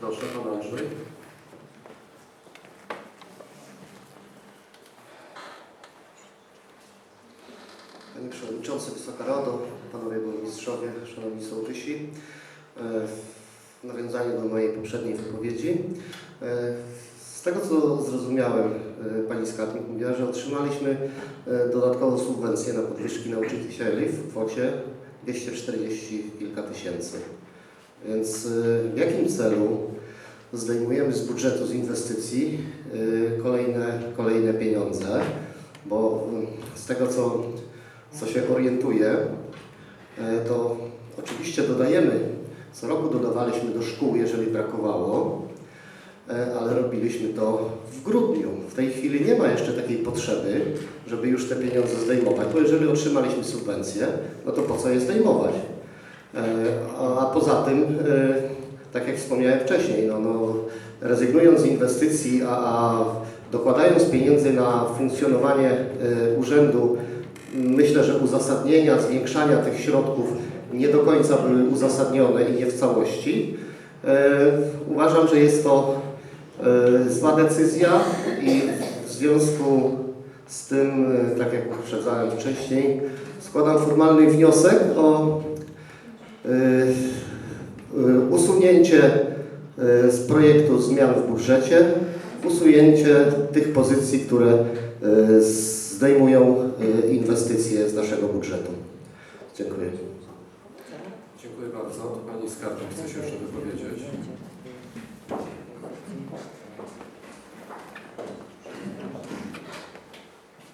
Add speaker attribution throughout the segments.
Speaker 1: Proszę, pan Andrzej.
Speaker 2: Panie Przewodniczący, Wysoka Rado, Panowie Burmistrzowie, Szanowni Sołtysi. E, W nawiązaniu do mojej poprzedniej wypowiedzi, e, z tego co zrozumiałem, e, Pani Skarbnik mówiła, że otrzymaliśmy dodatkową subwencję na podwyżki nauczycieli w kwocie 240 kilka tysięcy. Więc e, w jakim celu zdejmujemy z budżetu, z inwestycji e, kolejne, kolejne pieniądze? Bo mm, z tego co co się orientuje, e, to oczywiście dodajemy, co roku dodawaliśmy do szkół, jeżeli brakowało, ale robiliśmy to w grudniu. W tej chwili nie ma jeszcze takiej potrzeby, żeby już te pieniądze zdejmować, bo jeżeli otrzymaliśmy subwencję, no to po co je zdejmować? E, A poza tym, e, tak jak wspomniałem wcześniej, no, no, rezygnując z inwestycji, a, a dokładając pieniędzy na funkcjonowanie e, urzędu, Myślę, że uzasadnienia zwiększania tych środków nie do końca były uzasadnione i nie w całości. Uważam, że jest to zła decyzja i w związku z tym, tak jak poprzedzałem wcześniej, składam formalny wniosek o usunięcie e, z projektu zmian w budżecie, usunięcie tych pozycji, które e, zdejmują e, inwestycje z naszego budżetu. Dziękuję.
Speaker 1: Dziękuję bardzo. To Pani Skarbnik chce się jeszcze wypowiedzieć.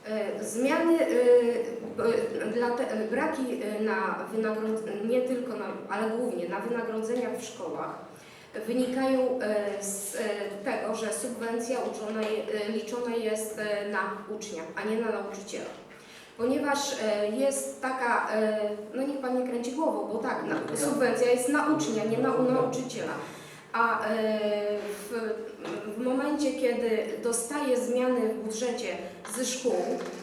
Speaker 3: E, Zmiany, e, e, braki e, na wynagrodzenia, nie tylko, na, ale głównie na wynagrodzeniach w szkołach wynikają e, z tego, że subwencja e, liczona jest na ucznia, a nie na nauczyciela. Ponieważ jest taka, no niech Pan nie kręci głową, bo tak, na, subwencja jest na ucznia, nie na nauczyciela. A w, w momencie, kiedy dostaję zmiany w budżecie ze szkół,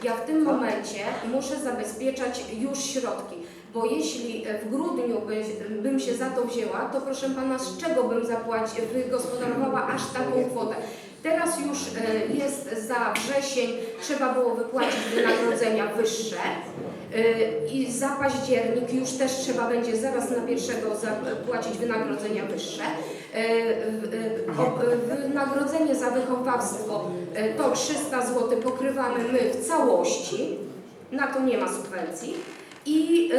Speaker 3: ja w tym momencie muszę zabezpieczać już środki. Bo jeśli w grudniu by, bym się za to wzięła, to proszę Pana, z czego bym zapłacić, wygospodarowała aż taką kwotę? Teraz już e, jest za wrzesień, trzeba było wypłacić wynagrodzenia wyższe. E, I za październik już też trzeba będzie zaraz na pierwszego zapłacić wynagrodzenia wyższe. O- e, Wynagrodzenie za wychowawstwo to 300 zł pokrywamy my w całości, na to nie ma subwencji. I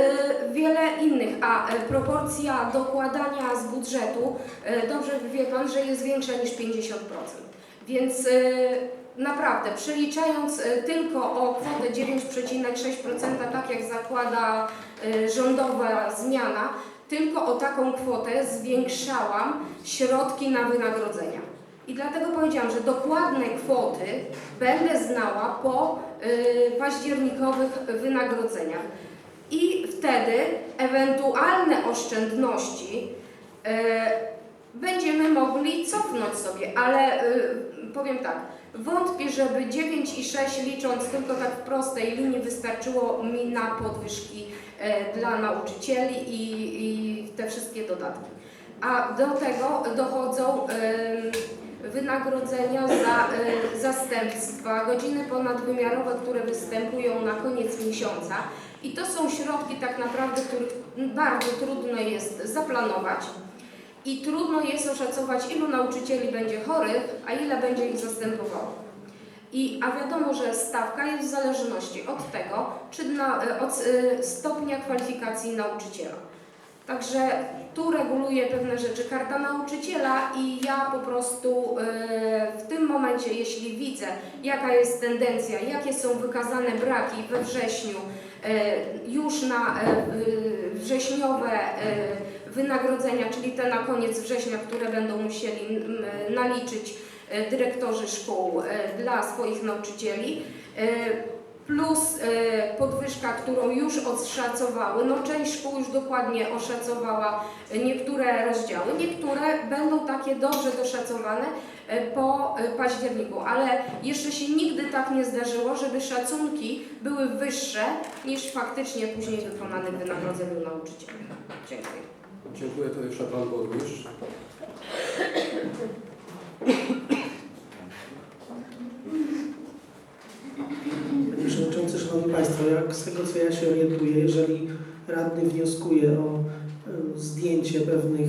Speaker 3: wiele innych, a proporcja dokładania z budżetu, dobrze wie Pan, że jest większa niż 50%. Więc naprawdę, przeliczając e, tylko o kwotę 9,6%, tak jak zakłada e, rządowa zmiana, tylko o taką kwotę zwiększałam środki na wynagrodzenia. I dlatego powiedziałam, że dokładne kwoty będę znała po y, październikowych wynagrodzeniach. I wtedy ewentualne oszczędności będziemy mogli cofnąć sobie, ale y, powiem tak, wątpię, żeby 9,6 licząc tylko tak w prostej linii wystarczyło mi na podwyżki e, dla nauczycieli i, i te wszystkie dodatki. A do tego dochodzą em, wynagrodzenia za e, zastępstwa, godziny ponadwymiarowe, które występują na koniec miesiąca. I to są środki tak naprawdę, których bardzo trudno jest zaplanować. I trudno jest oszacować, ilu nauczycieli będzie chorych, a ile będzie ich zastępowało. I, a wiadomo, że stawka jest w zależności od tego, czy na, e, od e, stopnia kwalifikacji nauczyciela. Także tu reguluje pewne rzeczy karta nauczyciela i ja po prostu e, w tym momencie, jeśli widzę, jaka jest tendencja, jakie są wykazane braki we wrześniu, już na wrześniowe wynagrodzenia, czyli te na koniec września, które będą musieli naliczyć e, dyrektorzy szkół e, dla swoich nauczycieli, e, plus podwyżka, którą już odszacowały. No część szkół już dokładnie oszacowała niektóre rozdziały, niektóre będą takie dobrze doszacowane po październiku, ale jeszcze się nigdy tak nie zdarzyło, żeby szacunki były wyższe niż faktycznie później wykonanych wynagrodzeniu nauczycieli. Dziękuję.
Speaker 1: Dziękuję, to jeszcze Pan Burmistrz.
Speaker 4: Przewodniczący, Szanowni Państwo, jak z tego co ja się orientuję, jeżeli radny wnioskuje o zdjęcie pewnych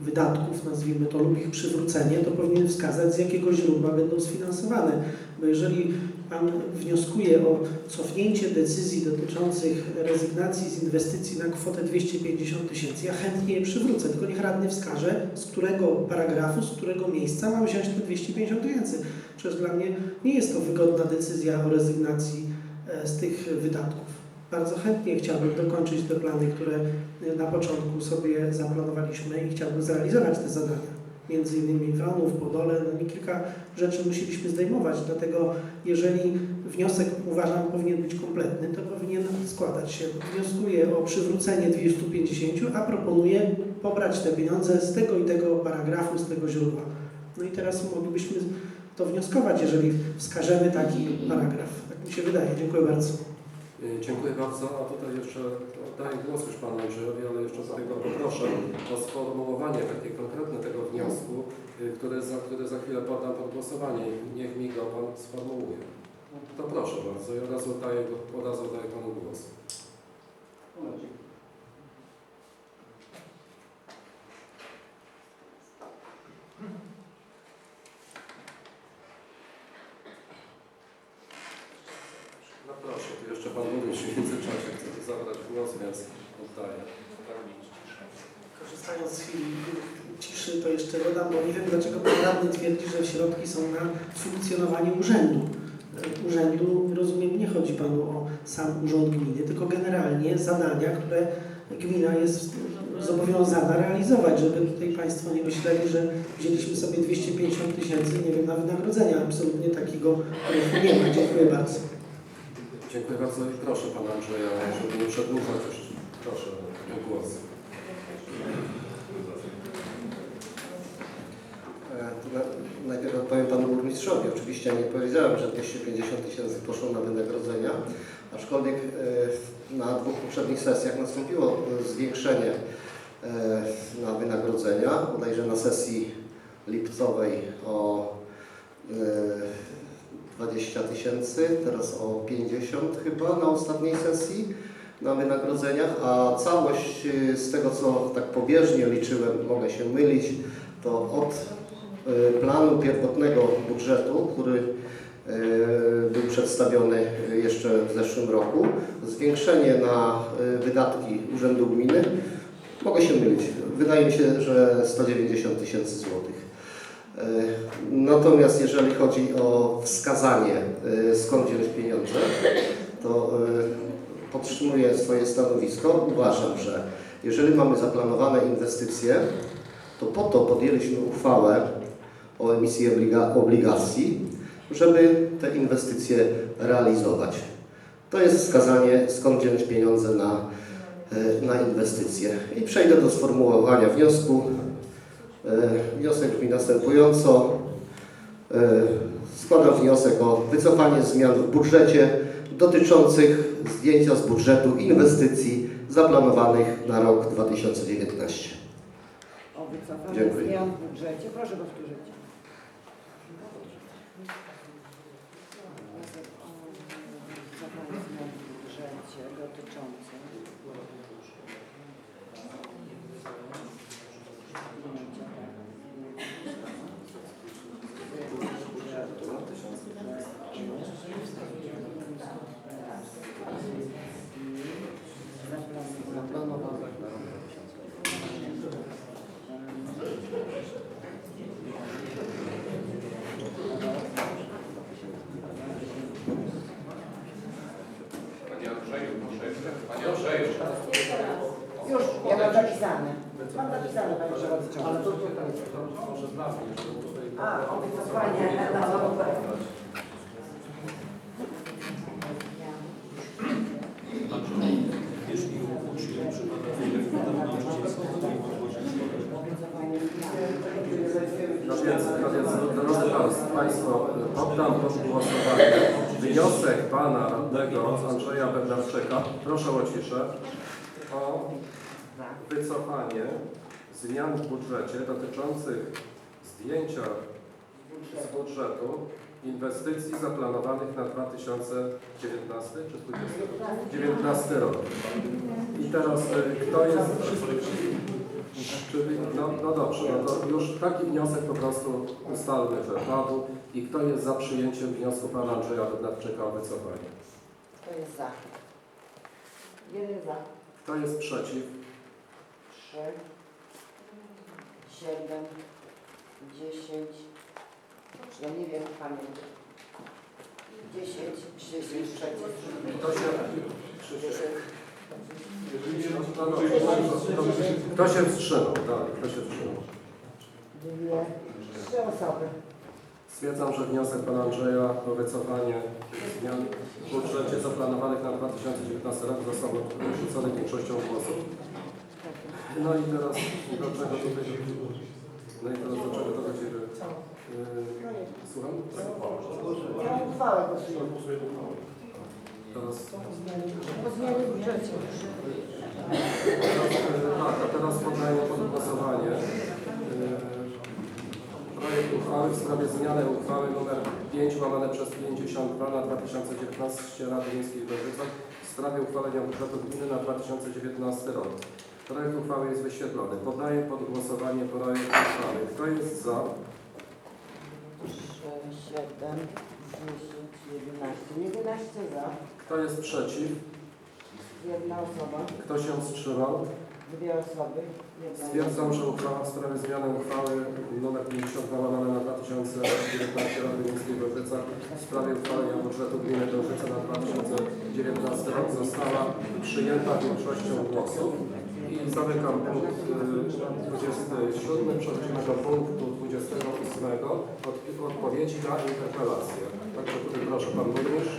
Speaker 4: wydatków, nazwijmy to, lub ich przywrócenie, to powinien wskazać z jakiego źródła będą sfinansowane. Bo jeżeli Pan wnioskuje o cofnięcie decyzji dotyczących rezygnacji z inwestycji na kwotę 250 tysięcy, ja chętnie je przywrócę, tylko niech radny wskaże, z którego paragrafu, z którego miejsca mam wziąć te 250 tysięcy. Przecież dla mnie nie jest to wygodna decyzja o rezygnacji e, z tych wydatków. Bardzo chętnie chciałbym dokończyć te plany, które na początku sobie zaplanowaliśmy i chciałbym zrealizować te zadania. Między innymi Wronów, Podole, no i kilka rzeczy musieliśmy zdejmować, dlatego jeżeli wniosek uważam powinien być kompletny, to powinien składać się. Wnioskuję o przywrócenie 250, a proponuję pobrać te pieniądze z tego i tego paragrafu, z tego źródła. No i teraz moglibyśmy to wnioskować, jeżeli wskażemy taki paragraf. Tak mi się wydaje. Dziękuję bardzo.
Speaker 1: Y, Dziękuję bardzo. A tutaj jeszcze oddaję głos już Panu Andrzejowi, ale jeszcze do tego poproszę o sformułowanie takie konkretne tego wniosku, który za, który za chwilę poddam pod głosowanie. Niech mi go Pan sformułuje. To proszę bardzo i od razu oddaję, od razu oddaję Panu głos. No proszę, tu jeszcze Pan mówił w międzyczasie, chce zabrać głos, więc oddaję.
Speaker 4: Korzystając z chwili ciszy, to jeszcze dodam, bo nie wiem dlaczego pan radny twierdzi, że środki są na funkcjonowanie urzędu. E, Urzędu, rozumiem, nie chodzi panu o sam urząd gminy, tylko generalnie zadania, które gmina jest zobowiązana realizować, żeby tutaj państwo nie myśleli, że wzięliśmy sobie 250 tysięcy, nie wiem, na wynagrodzenia. Absolutnie takiego nie ma. Dziękuję bardzo.
Speaker 1: Dziękuję bardzo i proszę Pana Andrzeja, żeby nie przedłużać. Proszę o głos.
Speaker 2: Na- Najpierw odpowiem Panu Burmistrzowi. Oczywiście nie powiedziałem, że 250 tysięcy poszło na wynagrodzenia, aczkolwiek e, na dwóch poprzednich sesjach nastąpiło e, zwiększenie e, na wynagrodzenia, bodajże na sesji lipcowej o e, 20 tysięcy, teraz o 50 chyba na ostatniej sesji na wynagrodzeniach, a całość z tego co tak pobieżnie liczyłem, mogę się mylić, to od planu pierwotnego budżetu, który e, był przedstawiony jeszcze w zeszłym roku, zwiększenie na e, wydatki Urzędu Gminy, mogę się mylić, wydaje mi się, że 190 tysięcy złotych. E, Natomiast jeżeli chodzi o wskazanie, e, skąd wziąć pieniądze, to e, podtrzymuję swoje stanowisko. Uważam, że jeżeli mamy zaplanowane inwestycje, to po to podjęliśmy uchwałę o emisji obliga- obligacji, żeby te inwestycje realizować. To jest wskazanie, skąd wziąć pieniądze na, e, na inwestycje. I przejdę do sformułowania wniosku. E, Wniosek brzmi następująco. E, Składam wniosek o wycofanie zmian w budżecie dotyczących zdjęcia z budżetu inwestycji zaplanowanych na rok 2019.
Speaker 5: O wycofaniu
Speaker 2: Dziękuję.
Speaker 5: zmian w budżecie. Proszę powtórzyć. O wycofaniu zmian w budżecie dotyczących
Speaker 2: Zaplanowanych na rok 2019.
Speaker 6: Panie Andrzeju, proszę jeszcze. Panie Andrzeju.
Speaker 5: Już, ja mam zapisane. Mam zapisane, panie przewodniczący.
Speaker 1: Ale to tutaj, to może z nami, żeby tutaj...
Speaker 5: A, o wycofanie. No, dobra.
Speaker 1: No więc, więc drodzy Państwo, Państwo, poddam pod głosowanie wniosek Pana Radnego Andrzeja Bednarczyka, proszę o ciszę, o wycofanie zmian w budżecie dotyczących zdjęcia z budżetu inwestycji zaplanowanych na 2019 czy 2019 rok. I teraz y, kto jest... Czyli, no, no dobrze, no to już taki wniosek po prostu ustalmy. I kto jest za przyjęciem wniosku pana Andrzeja Bednarczyka o wycofanie?
Speaker 5: Kto jest za? Jeden za.
Speaker 1: Kto jest przeciw?
Speaker 5: Trzy. Siedem. Dziesięć. Ja nie wiem, pamięć. Dziesięć. Dziesięć przeciw.
Speaker 1: Kto się... Krzysiek.
Speaker 5: Dziesięć.
Speaker 1: No, no, no, Kto się wstrzymał? Tak, kto się wstrzymał?
Speaker 5: Dwie. Trzy osoby.
Speaker 1: Stwierdzam, że wniosek pana Andrzeja o wycofanie zmian w budżecie zaplanowanych na 2019 rok został odrzucony większością głosów. No i teraz do czego tutaj... No i teraz do czego dochodzimy? Yy, Słucham?
Speaker 5: Ja uchwałę głosujemy. Po zmianie
Speaker 1: e, tak, a teraz poddaję pod głosowanie e, projekt uchwały w sprawie zmiany uchwały nr 5 łamane przez 52 na 2019 Rady Miejskiej w Dobrzycach w sprawie uchwalenia budżetu gminy na 2019 rok. Projekt uchwały jest wyświetlony. Poddaję pod głosowanie projekt uchwały. Kto jest za?
Speaker 5: Trzy, siedem, dziesięć, jedenaście. Jedenaście za.
Speaker 1: Kto jest przeciw?
Speaker 5: Jedna osoba.
Speaker 1: Kto się wstrzymał?
Speaker 5: Dwie osoby. Jedna
Speaker 1: Stwierdzam, że uchwała w sprawie zmiany uchwały nr 52 łamane na 2019 Rady Miejskiej w w sprawie uchwalenia budżetu gminy Dobrzyce na 2019 rok została przyjęta większością głosów. I zamykam punkt y, 27. Przechodzimy do punktu 28. Od, odpowiedzi na interpelację. Tutaj proszę Pan Burmistrz.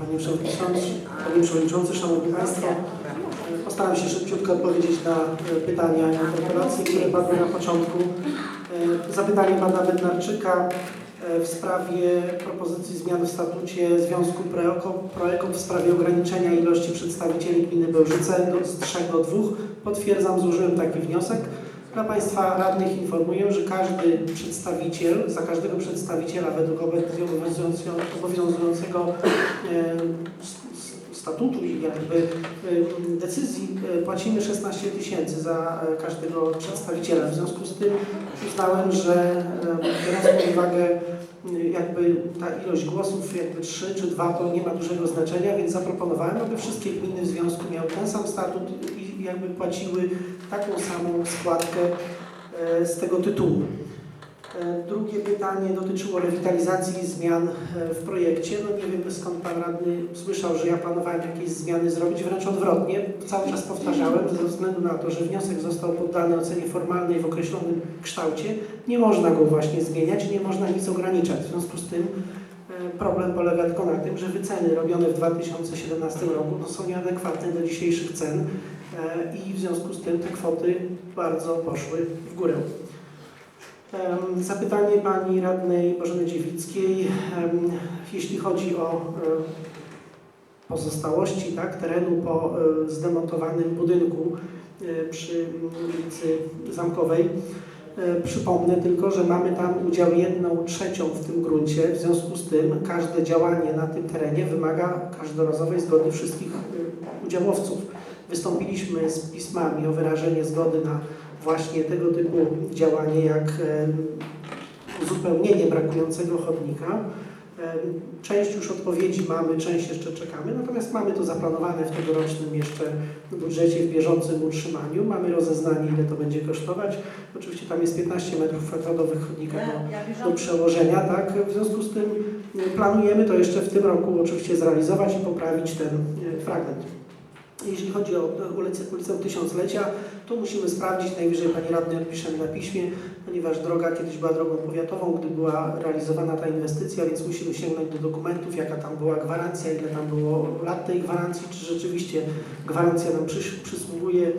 Speaker 4: Panie Przewodniczący, Panie Przewodniczący, Szanowni Państwo, postaram się szybciutko odpowiedzieć na e, pytania i interpelacje, które padły na początku. E, Zapytanie Pana Bednarczyka e, w sprawie propozycji zmian w statucie Związku Proeko Proeko w sprawie ograniczenia ilości przedstawicieli gminy Bełżyce do, z 3 do 2. Potwierdzam, złożyłem taki wniosek. Dla Państwa radnych informuję, że każdy przedstawiciel, za każdego przedstawiciela według obowiązującego, e, statutu i jakby e, decyzji e, płacimy 16 tysięcy za każdego przedstawiciela. W związku z tym uznałem, że biorąc pod uwagę jakby ta ilość głosów, jakby 3 czy 2 to nie ma dużego znaczenia, więc zaproponowałem, aby wszystkie gminy w związku miały ten sam statut i jakby płaciły taką samą składkę e, z tego tytułu. E, Drugie pytanie dotyczyło rewitalizacji zmian e, w projekcie. No nie wiem skąd Pan Radny słyszał, że ja planowałem jakieś zmiany zrobić, wręcz odwrotnie. Cały czas powtarzałem, ze względu na to, że wniosek został poddany ocenie formalnej w określonym kształcie, nie można go właśnie zmieniać, nie można nic ograniczać. W związku z tym problem polega tylko na tym, że wyceny robione w 2017 roku no, są nieadekwatne do dzisiejszych cen i w związku z tym te kwoty bardzo poszły w górę. Zapytanie Pani Radnej Bożeny Dziewickiej, jeśli chodzi o e, pozostałości tak, terenu po e, zdemontowanym budynku e, przy ulicy Zamkowej. E, Przypomnę tylko, że mamy tam udział jedną trzecią w tym gruncie, w związku z tym każde działanie na tym terenie wymaga każdorazowej zgody wszystkich e, udziałowców. Wystąpiliśmy z pismami o wyrażenie zgody na właśnie tego typu działanie jak e, uzupełnienie brakującego chodnika. E, Część już odpowiedzi mamy, część jeszcze czekamy, natomiast mamy to zaplanowane w tegorocznym jeszcze budżecie w bieżącym utrzymaniu. Mamy rozeznanie, ile to będzie kosztować. Oczywiście tam jest 15 metrów kwadratowych chodnika do, do przełożenia, tak? W związku z tym e, planujemy to jeszcze w tym roku oczywiście zrealizować i poprawić ten fragment. Jeśli chodzi o ulicę, ulicę Tysiąclecia, to musimy sprawdzić, najwyżej Pani Radny odpisze mi na piśmie, ponieważ droga kiedyś była drogą powiatową, gdy była realizowana ta inwestycja, więc musimy sięgnąć do dokumentów, jaka tam była gwarancja, ile tam było lat tej gwarancji, czy rzeczywiście gwarancja nam przysługuje,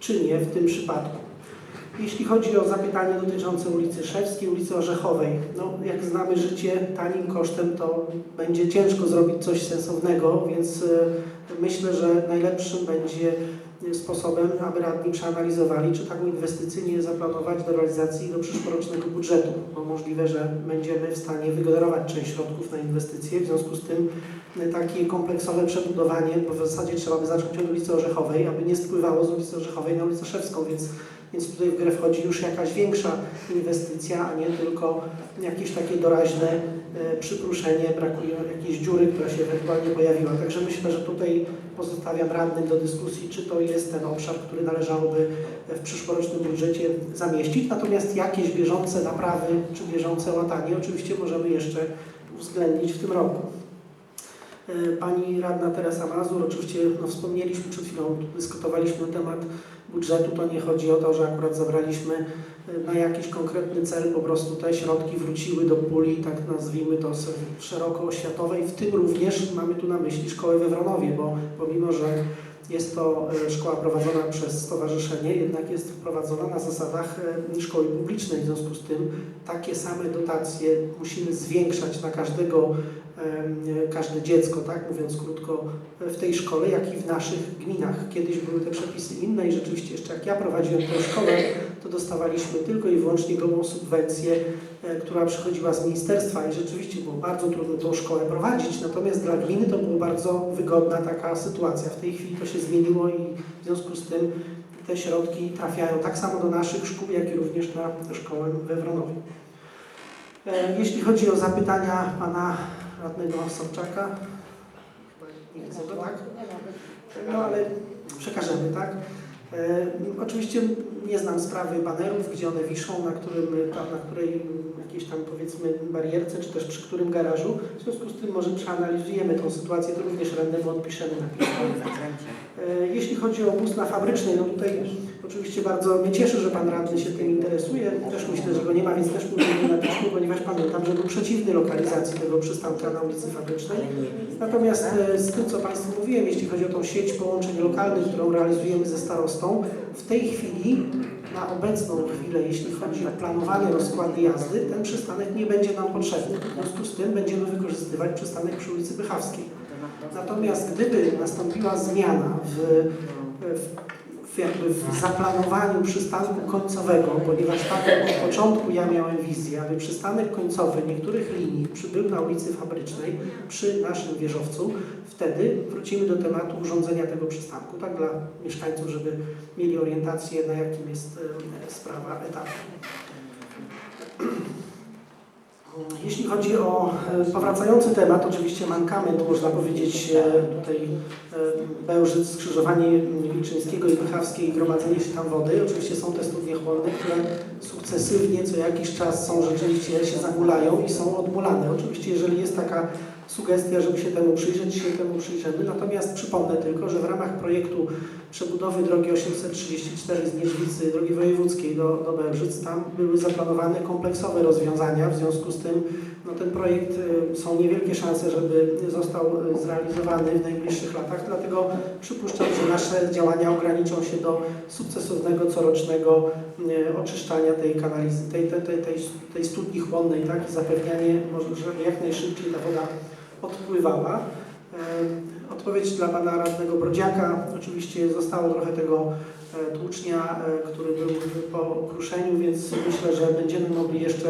Speaker 4: czy nie w tym przypadku. Jeśli chodzi o zapytanie dotyczące ulicy Szewskiej, ulicy Orzechowej, no jak znamy życie, tanim kosztem to będzie ciężko zrobić coś sensownego, więc e, myślę, że najlepszym będzie sposobem, aby radni przeanalizowali, czy taką inwestycję nie zaplanować do realizacji do przyszłorocznego budżetu. Bo możliwe, że będziemy w stanie wygenerować część środków na inwestycje, w związku z tym e, takie kompleksowe przebudowanie, bo w zasadzie trzeba by zacząć od ulicy Orzechowej, aby nie spływało z ulicy Orzechowej na ulicę Szewską, więc, więc tutaj w grę wchodzi już jakaś większa inwestycja, a nie tylko jakieś takie doraźne e, przypruszenie, brakuje jakiejś dziury, która się ewentualnie pojawiła. Także myślę, że tutaj pozostawiam radnych do dyskusji, czy to jest ten obszar, który należałoby w przyszłorocznym budżecie zamieścić. Natomiast jakieś bieżące naprawy czy bieżące łatanie oczywiście możemy jeszcze uwzględnić w tym roku. E, Pani radna Teresa Mazur, oczywiście no, wspomnieliśmy przed chwilą, dyskutowaliśmy na temat budżetu, to nie chodzi o to, że akurat zabraliśmy e, na jakiś konkretny cel, po prostu te środki wróciły do puli, tak nazwijmy to szeroko oświatowej, w tym również mamy tu na myśli szkołę we Wronowie, bo pomimo, że jest to e, szkoła prowadzona przez stowarzyszenie, jednak jest prowadzona na zasadach e, szkoły publicznej, w związku z tym takie same dotacje musimy zwiększać na każdego, każde dziecko, tak mówiąc krótko, w tej szkole, jak i w naszych gminach. Kiedyś były te przepisy inne i rzeczywiście jeszcze jak ja prowadziłem tę szkołę, to dostawaliśmy tylko i wyłącznie grubą subwencję, e, która przychodziła z ministerstwa i rzeczywiście było bardzo trudno tą szkołę prowadzić, natomiast dla gminy to była bardzo wygodna taka sytuacja. W tej chwili to się zmieniło i w związku z tym te środki trafiają tak samo do naszych szkół, jak i również na szkołę we Wronowie. E, Jeśli chodzi o zapytania pana radnego Sobczaka, nie widzę go, tak? No ale przekażemy, tak? E, oczywiście nie znam sprawy banerów, gdzie one wiszą, na, którym, tam, na której jakiejś tam powiedzmy barierce, czy też przy którym garażu. W związku z tym może przeanalizujemy tą sytuację, to również randemu odpiszemy na piśmie. E, Jeśli chodzi o bus na fabrycznej, no tutaj oczywiście bardzo mnie cieszy, że Pan Radny się tym interesuje. Też myślę, że go nie ma, więc też mówimy na piśmie, ponieważ pamiętam, że był przeciwny lokalizacji tego przystanka na ulicy Fabrycznej. Natomiast e, z tym, co Państwu mówiłem, jeśli chodzi o tą sieć połączeń lokalnych, którą realizujemy ze starostą, w tej chwili, na obecną chwilę, jeśli chodzi o planowanie rozkładu jazdy, ten przystanek nie będzie nam potrzebny. W związku z tym będziemy wykorzystywać przystanek przy ulicy Bychawskiej. Natomiast gdyby nastąpiła zmiana w, w, w, jakby w zaplanowaniu przystanku końcowego, ponieważ tak od początku ja miałem wizję, aby przystanek końcowy niektórych linii przybył na ulicy Fabrycznej przy naszym wieżowcu, wtedy wrócimy do tematu urządzenia tego przystanku, tak dla mieszkańców, żeby mieli orientację na jakim jest e, sprawa etapu. Jeśli chodzi o e, powracający temat, oczywiście mankament, można powiedzieć, e, tutaj e, Bełżyc, skrzyżowanie Wilczyńskiego i Bychawskiej, gromadzenie się tam wody. Oczywiście są te studnie chłonne, które sukcesywnie co jakiś czas są rzeczywiście, się zamulają i są odmulane. Oczywiście jeżeli jest taka sugestia, żeby się temu przyjrzeć, się temu przyjrzymy. Natomiast przypomnę tylko, że w ramach projektu przebudowy drogi 834 z Nieżwicy, drogi wojewódzkiej do, do Bełżyc, tam były zaplanowane kompleksowe rozwiązania. W związku z tym no, ten projekt y, są niewielkie szanse, żeby został y, zrealizowany w najbliższych latach. Dlatego przypuszczam, że nasze działania ograniczą się do sukcesywnego, corocznego y, oczyszczania tej kanalizacji, tej, tej, tej, tej, tej studni chłonnej, tak, i zapewnianie, żeby jak najszybciej ta woda odpływała. Odpowiedź dla pana radnego Brodziaka. Oczywiście zostało trochę tego e, tłucznia, e, który był po kruszeniu, więc myślę, że będziemy mogli jeszcze,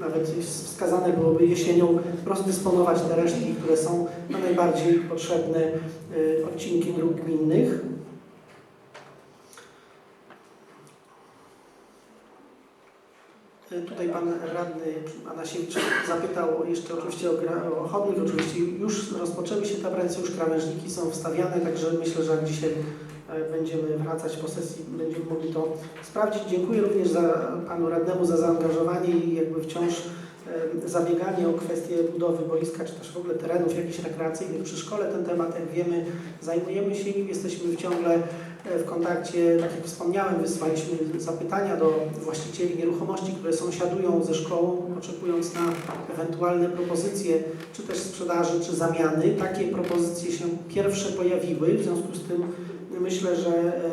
Speaker 4: nawet wskazane byłoby jesienią, rozdysponować te resztki, które są na najbardziej potrzebne e, odcinki dróg gminnych. E, Tutaj pan radny Anasiewicz zapytał jeszcze oczywiście o, o chodnik. Oczywiście już rozpoczęły się te prace, już krawężniki są wstawiane, także myślę, że dzisiaj e, będziemy wracać po sesji, będziemy mogli to sprawdzić. Dziękuję również za panu radnemu za zaangażowanie i jakby wciąż zabieganie o kwestię budowy boiska, czy też w ogóle terenów jakichś rekreacyjnych przy szkole. Ten temat, jak wiemy, zajmujemy się nim, jesteśmy ciągle e, w kontakcie, tak jak wspomniałem, wysłaliśmy zapytania do właścicieli nieruchomości, które sąsiadują ze szkołą, oczekując na ewentualne propozycje, czy też sprzedaży, czy zamiany. Takie propozycje się pierwsze pojawiły, w związku z tym myślę, że e,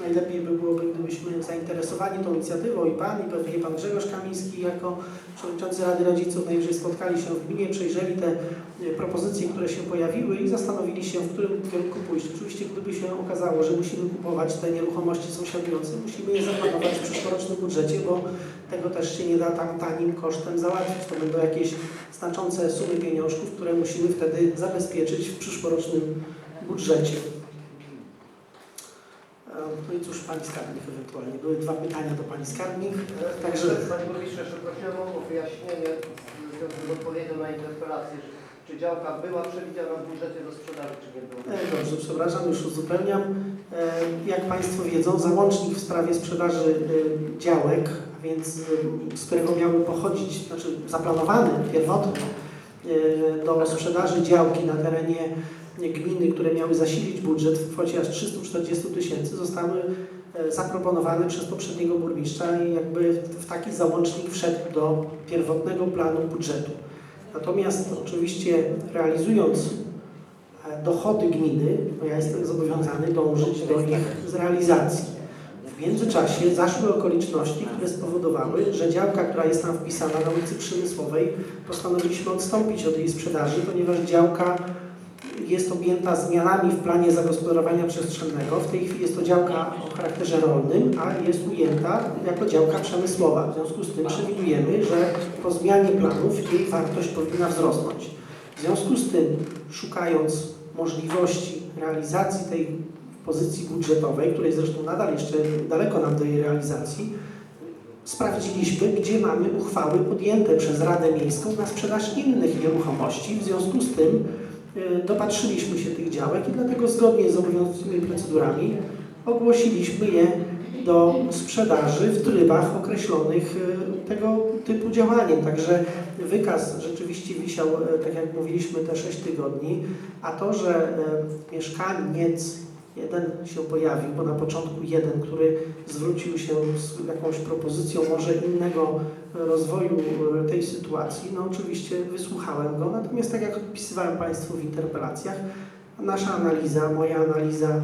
Speaker 4: najlepiej by byłoby, gdybyśmy zainteresowani tą inicjatywą i Pan, i pewnie Pan Grzegorz Kamiński jako Przewodniczący Rady Rodziców najwyżej spotkali się w gminie, przejrzeli te e, propozycje, które się pojawiły i zastanowili się, w którym kierunku pójść. Oczywiście, gdyby się okazało, że musimy kupować te nieruchomości sąsiadujące, musimy je zaplanować w przyszłorocznym budżecie, bo tego też się nie da tam tanim kosztem załatwić. To będą jakieś znaczące sumy pieniążków, które musimy wtedy zabezpieczyć w przyszłorocznym budżecie. E, No i cóż, Pani Skarbnik ewentualnie. Były dwa pytania do Pani Skarbnik. Także
Speaker 7: Panie Burmistrzu, jeszcze prosiłem o wyjaśnienie w związku z odpowiedzią na interpelację. Czy działka była przewidziana w budżecie do sprzedaży, czy nie była?
Speaker 4: E, Dobrze, przepraszam, już uzupełniam. E, Jak Państwo wiedzą, załącznik w sprawie sprzedaży e, działek, a więc e, z którego miały pochodzić, znaczy zaplanowany pierwotnie e, do sprzedaży działki na terenie gminy, które miały zasilić budżet w kwocie aż 340 tysięcy, zostały e, zaproponowane przez poprzedniego burmistrza i jakby w taki załącznik wszedł do pierwotnego planu budżetu. Natomiast oczywiście realizując e, dochody gminy, bo ja jestem zobowiązany dążyć do ich zrealizacji. W międzyczasie zaszły okoliczności, które spowodowały, że działka, która jest tam wpisana na ulicy Przemysłowej, postanowiliśmy odstąpić od jej sprzedaży, ponieważ działka jest objęta zmianami w planie zagospodarowania przestrzennego. W tej chwili jest to działka o charakterze rolnym, a jest ujęta jako działka przemysłowa. W związku z tym przewidujemy, że po zmianie planów jej wartość powinna wzrosnąć. W związku z tym, szukając możliwości realizacji tej pozycji budżetowej, której zresztą nadal jeszcze daleko nam do jej realizacji, sprawdziliśmy, gdzie mamy uchwały podjęte przez Radę Miejską na sprzedaż innych nieruchomości. W związku z tym dopatrzyliśmy się tych działek i dlatego zgodnie z obowiązującymi procedurami ogłosiliśmy je do sprzedaży w trybach określonych y, tego typu działaniem. Także wykaz rzeczywiście wisiał, e, tak jak mówiliśmy, te 6 tygodni, a to, że mieszkaniec jeden się pojawił, bo na początku jeden, który zwrócił się z jakąś propozycją może innego rozwoju e, tej sytuacji, no oczywiście wysłuchałem go, natomiast tak jak opisywałem Państwu w interpelacjach, nasza analiza, moja analiza